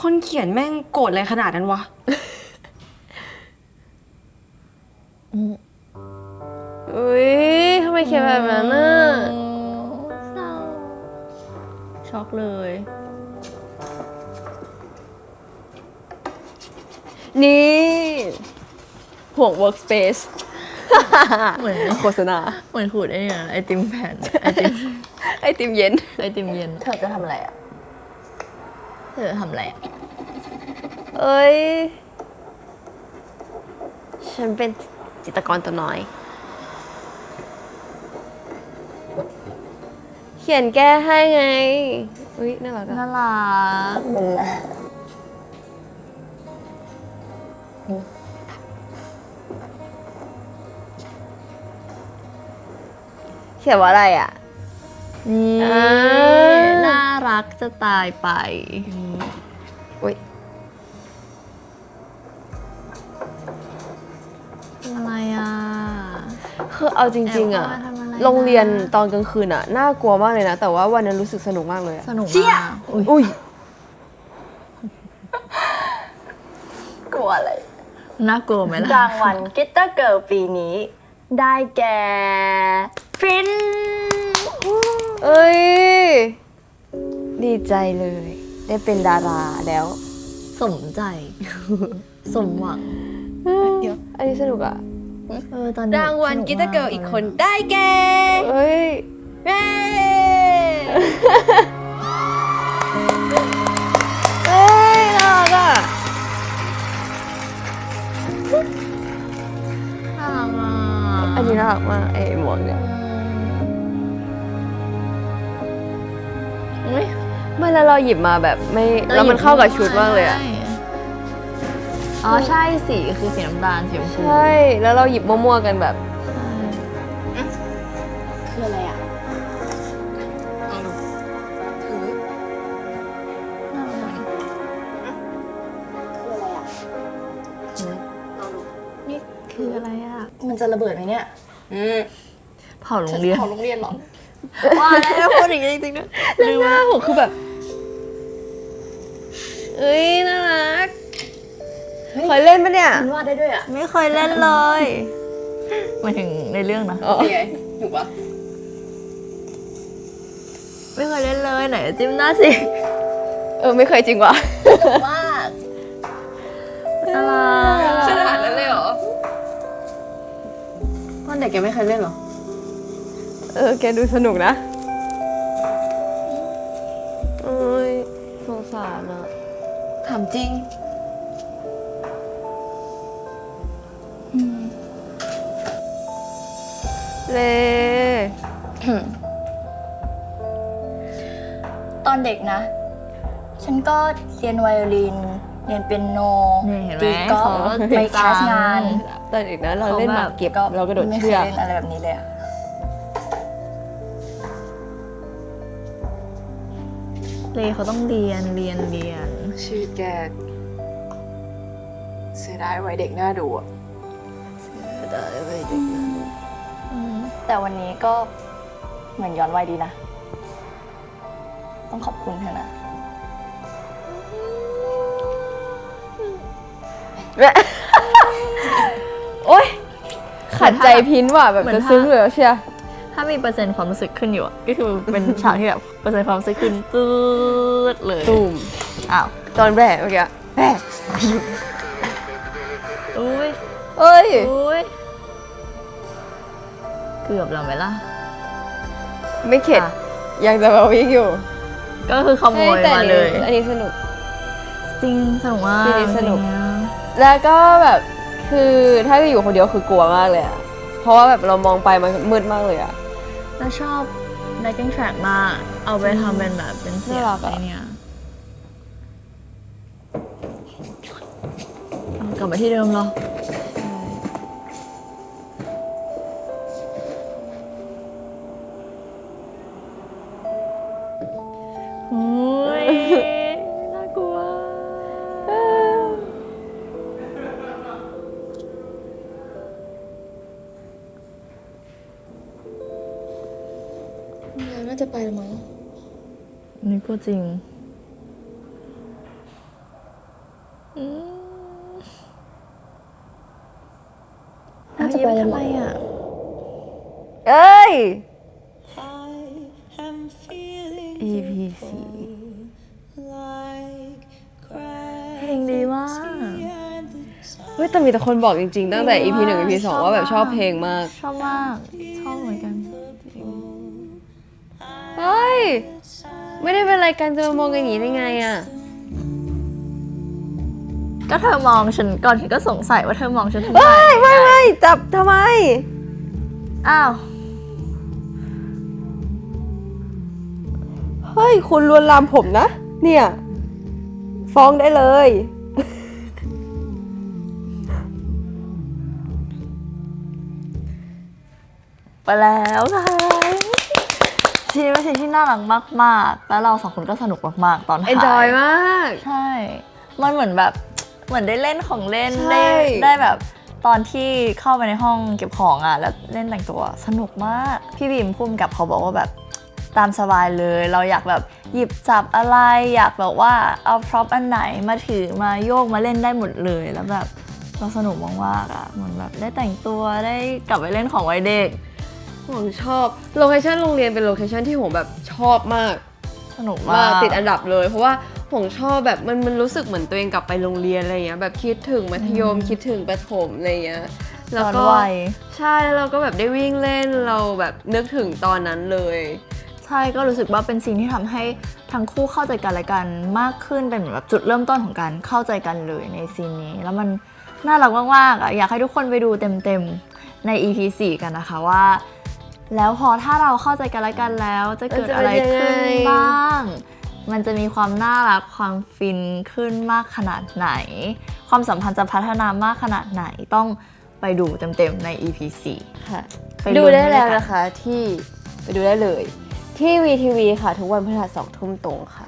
คนเขียนแม่งโกรธอะไรขนาดนั้นวะ อุ้ยทำไมเขียนแบบนั้นน่ะเศร้าช็อกเลย นี่ห่วง workspace เหมือนโฆษณา เหมือนขูดไอ้เนี่ยไอติมแผ่นไอติม ไอติมเย็น ไอติมเย็น เธอจะทำอะไรอะ เธอทำอะไรอะเอ้ย ฉันเป็นจิตรกรตัวน้อย เขียนแก้ให้ไง อุ้ยน่ารักอะน่ารักเขียนว่าอะไรอะ นี่อ่าน่ารักจะตายไป อุ้ยอะไรอะ คือเอาจริงๆอะแอบเข้ามาทำอะไรนะ โรงเรียนตอนกลางคืนอะน่ากลัวมากเลยนะ แต่ว่าวันนั้นรู้สึกสนุกมากเลยอะสนุกเชี่ย มากอุ๊ยอุ้ย กลัวอะไร น่ากลัวไหมล่ะ รางวัลกิตเตอร์เกิร์ลปีนี้ ได้แก่พริน เอ้ย ดีใจเลย ได้เป็นดาราแล้ว สมใจ สมหวัง เดี๋ยว อันนี้สนุกอะเออตอนนี้รางวัลสกกิตเตอร์เกิร์ลมาอีกคนได้แก่เอ้ยเย้เอ้ยน่ารักอะน่ารักอะอันนี้น่ารักมากไอ้หมวกเนี่ย ไม่แล้วเราหยิบมาแบบไม่แล้วมันเข้ากับชุดมากเลยอะใช่อ๋อใช่สีคือสีน้ำตาลสีชมพูใช่แล้วเราหยิบมั่วๆกันแบบใช่คืออะไรอะน่ารักคืออะไรอะนี่คืออะไรอะ มันจะระเบิดไหมเนี่ยเผาโรงเรียนของโรงเรียนเหรอว่าแล้วพูดอย่างนี้จริงๆนะแล้วหน้าผมคือแบบ เอ้ยน่ารักเฮ้ยเคยเล่นปะเนี่ย มันวาดได้ด้วยอะไม่เคยเล่นเลยหมายถึงในเรื่องนะอ๋อนี่ไงถูกปะไม่เคยเล่นเลยไหนจิ้มหน้าสิ เออไม่เคยจริงว่ะถูกมากน่ารักขนาดนั้นเลยเหรอตอนเด็กแกไม่เคยเล่นเหรอ เออแกดูสนุกนะโอ้ยสงสารอะ ถามจริง เล ตอนเด็กนะ ฉันก็เรียนไวโอลิน เรียนเปียโนนี่เห็นไหมตีกอล์ฟเขาไปแคสงานตอนเด็กนะเราเล่นหมากเก็บก็เรากระโดดไม่เคเชืยอก เล่นอะไรแบบนี้เลยอะ เลเขาต้องเรียนเรียนเรียนชีวิตแกเสียดายวัยเด็กน่าดูอะได้ไปเด็กนะแต่วันนี้ก็เหมือนย้อนวัยดีนะ ต้องขอบคุณเธอนะโอ๊ยขัดใจพินว่ะแบบเหมือนจะถ้าซึ้งเลยอะเชีย ถ้ามีเปอร์เซ็นต์ความรู้สึกขึ้นอยู่อะก็คือเป็นฉากที่แบบเปอร์เซ็นต์ความรู้สึกขึ้นตืดเลยตูมอ้าวตอนแรกเมื่อกี้อะแรกอุ้ยเอ้ย อุ้ยเกือบแล้วไหมล่ะ ไม่เข็ด อะ ยังจะมาวิ่งอยู่ก็คือขโมยแต่มาอันเลนี้ยอันนี้สนุก จริงสนุกมากจริงๆสนุก จริงๆะแล้วก็แบบคือถ้าอยู่คนเดียวคือกลัวมากเลยอะเพราะว่าแบบเรามองไปมันมืดมากเลยอะ แล้วชอบ backing track มาก เอาไปทำเป็นแบบเป็นเสียงน่ารักอะ ไอเนี่ยเอากลับมาที่เดิมเหรอ น่าจะไปแล้วมั้งนี่ก็จริงอืมน่าจะไปเอกันทำหมไมดอะเอ้ย am feeling EP 4 like เพลงดีมาก and the เฮ้ยแต่มีแต่คนบอกจริงๆ ตั้งแต่ EP 1 EP 2ว่าแบบชอบเพลงมาก ชอบมาก ช ฮ้ย ไม่ได้เป็นอะไรกันจะมามองกันอย่างนี้ได้ไงอะก็เธอมองฉันก่อนฉันก็สงสัยว่าเธอมองฉันทำไมไม่ไม่ไม่จับทำไม อ้าว เฮ้ย คุณลวนลามผมนะ เนี่ย ฟ้องได้เลย ไปแล้วค่ะ ทีนี้เป็นทีที่น่ารักมาก ๆ แล้วเราสองคนก็สนุกมาก ๆ ตอนถ่าย enjoy มาก ใช่ มันเหมือนแบบเหมือนได้เล่นของเล่นใช่ ได้ได้แบบตอนที่เข้าไปในห้องเก็บของอะแล้วเล่นแต่งตัวสนุกมาก พี่บีมพุ่มกับเขาบอกว่าแบบตามสบายเลย เราอยากแบบหยิบจับอะไรอยากแบบว่าเอาพร็อพอันไหนมาถือมาโยกมาเล่นได้หมดเลยแล้วแบบเราสนุกมากๆอะเหมือนแบบได้แต่งตัวได้กลับไปเล่นของวัยเด็ก ผมชอบโลเคชันโรงเรียนเป็นโลเคชันที่ผมแบบชอบมากสนุกมามากติดอันดับเลย เพราะว่าผมชอบแบบมันมันรู้สึกเหมือนตัวเองกลับไปโรงเรียนอะไรเงี้ยแบบคิดถึงมัธยมคิดถึงประถมอะไรเงี้ยตแล้วอนก็วัยใช่แล้วเราก็แบบได้วิ่งเล่นเราแบบนึกถึงตอนนั้นเลยใช่ก็รู้สึกว่าเป็นสิ่งที่ทำให้ทั้งคู่เข้าใจกันและกันมากขึ้นเป็นเหมือนแบบจุดเริ่มต้นของการเข้าใจกันเลยในซีนนี้ แล้วมันน่ารักมากๆอะอยากให้ทุกคนไปดูเต็มๆใน EP 4 กันนะคะว่า แล้วพอถ้าเราเข้าใจกันและกันแล้วจะเกิดอะไรขึ้นบ้าง มันจะมีความน่ารักความฟินขึ้นมากขนาดไหน ความสัมพันธ์จะพัฒนามากขนาดไหนต้องไปดูเต็มๆใน EP 4ค่ะไปดูลุ้นได้แล้วด้วยกันนะคะที่ไปดูได้เลย ที่ VTV ค่ะ ทุกวันพฤหัสสองทุ่มตรงค่ะ